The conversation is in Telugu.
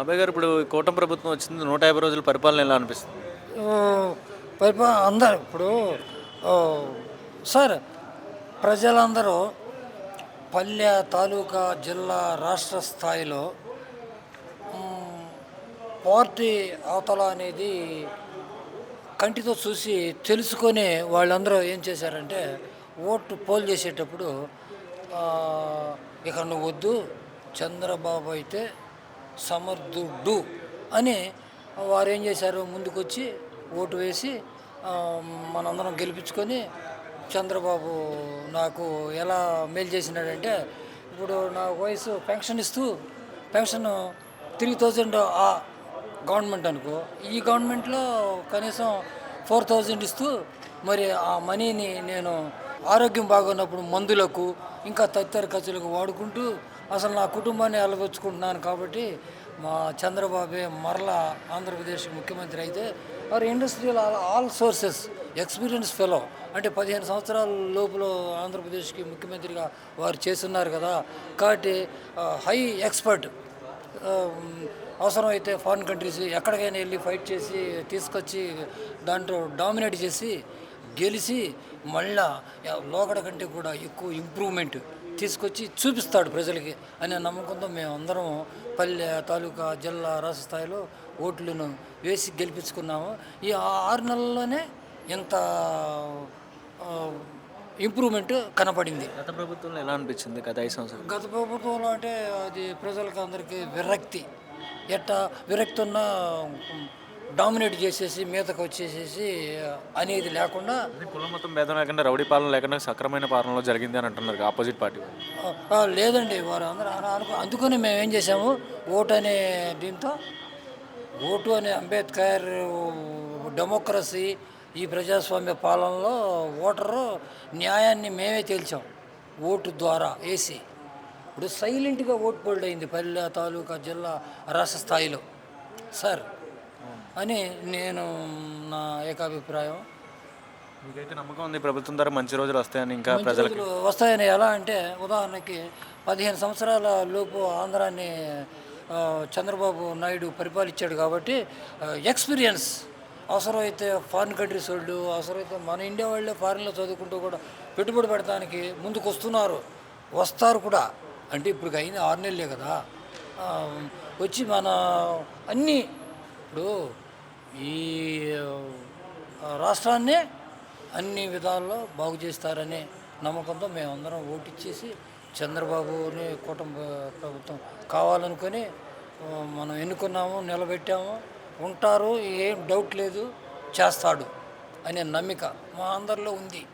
అబ్బాయి గారు ఇప్పుడు కూటమి ప్రభుత్వం వచ్చింది నూట యాభై రోజుల పరిపాలన ఎలా అనిపిస్తుంది? పరిపాలన అందరు ఇప్పుడు సార్ ప్రజలందరూ పల్లె తాలూకా జిల్లా రాష్ట్ర స్థాయిలో పార్టీ అవతల అనేది కంటితో చూసి తెలుసుకొని వాళ్ళందరూ ఏం చేశారంటే ఓటు పోల్ చేసేటప్పుడు ఇక నువ్వు వద్దు చంద్రబాబు అయితే సమర్థుడు అని వారు ఏం చేశారు? ముందుకొచ్చి ఓటు వేసి మనందరం గెలిపించుకొని చంద్రబాబు నాకు ఎలా మేలు చేసినాడంటే ఇప్పుడు నా వయసు పెన్షన్ ఇస్తూ పెన్షన్ త్రీ థౌజండ్ ఆ గవర్నమెంట్ అనుకో ఈ గవర్నమెంట్లో కనీసం ఫోర్ థౌజండ్ ఇస్తూ మరి ఆ మనీని నేను ఆరోగ్యం బాగున్నప్పుడు మందులకు ఇంకా తదితర ఖర్చులకు వాడుకుంటూ అసలు నా కుటుంబాన్ని అలవచ్చుకుంటున్నాను కాబట్టి మా చంద్రబాబే మరలా ఆంధ్రప్రదేశ్ ముఖ్యమంత్రి అయితే వారు industrial all sources experience fellow అంటే పదిహేను సంవత్సరాల లోపల ఆంధ్రప్రదేశ్కి ముఖ్యమంత్రిగా వారు చేస్తున్నారు కదా. కాబట్టి హై ఎక్స్పర్ట్ అవసరమైతే ఫారిన్ కంట్రీస్ ఎక్కడికైనా వెళ్ళి ఫైట్ చేసి తీసుకొచ్చి దాంట్లో డామినేట్ చేసి గెలిచి మళ్ళా లోకడ కంటే కూడా ఎక్కువ ఇంప్రూవ్మెంట్ తీసుకొచ్చి చూపిస్తాడు ప్రజలకి అనే నమ్మకంతో మేము అందరం పల్లె తాలూకా జిల్లా రాష్ట్ర స్థాయిలో ఓట్లను వేసి గెలిపించుకున్నాము. ఈ ఆరు నెలల్లోనే ఇంత ఇంప్రూవ్మెంట్ కనపడింది. గత ప్రభుత్వంలో ఎలా అనిపించింది గత ఐదు సంవత్సరాలు? గత ప్రభుత్వంలో అంటే అది ప్రజలకు అందరికీ విరక్తి. ఎట్టా విరక్తి ఉన్న డామినేట్ చేసేసి మీదకు వచ్చేసేసి అనేది లేకుండా కులం మొత్తం భేదం లేకుండా రౌడీ పాలన లేకుండా సక్రమైన పాలనలో జరిగింది అని అంటున్నారు ఆపోజిట్ పార్టీ లేదండి వారు అందరూ అనుకో అందుకని మేము ఏం చేసాము ఓటు అనే దీంతో ఓటు అనే అంబేద్కర్ డెమోక్రసీ ఈ ప్రజాస్వామ్య పాలనలో ఓటరు న్యాయాన్ని మేమే తేల్చాం ఓటు ద్వారా వేసి. ఇప్పుడు సైలెంట్గా ఓటు పోల్డ్ అయింది పల్లె తాలూకా జిల్లా రాష్ట్ర స్థాయిలో. సార్ అని నేను నా ఏకాభిప్రాయం. మీకైతే నమ్మకం ఉంది ప్రభుత్వం ద్వారా మంచి రోజులు వస్తాయని ఇంకా ప్రజలకి? రోజులు వస్తాయని ఎలా అంటే ఉదాహరణకి పదిహేను సంవత్సరాల లోపు ఆంధ్రాన్ని చంద్రబాబు నాయుడు పరిపాలించాడు కాబట్టి ఎక్స్పీరియన్స్ అవసరమైతే ఫారిన్ కంట్రీస్ వాళ్ళు అవసరమైతే మన ఇండియా వాళ్ళే ఫారిన్లో చదువుకుంటూ కూడా పెట్టుబడి పెడతానికి ముందుకు వస్తున్నారు వస్తారు కూడా. అంటే ఇప్పుడు అయింది ఆరు నెలలే కదా. వచ్చి మన అన్నీ ఇప్పుడు ఈ రాష్ట్రాన్ని అన్ని విధాల్లో బాగు చేస్తారనే నమ్మకంతో మేమందరం ఓటిచ్చేసి చంద్రబాబుని కుటుంబ ప్రభుత్వం కావాలనుకొని మనం ఎన్నుకున్నాము నిలబెట్టాము ఉంటారు ఏం డౌట్ లేదు చేస్తాడు అనే నమ్మిక మా అందరిలో ఉంది.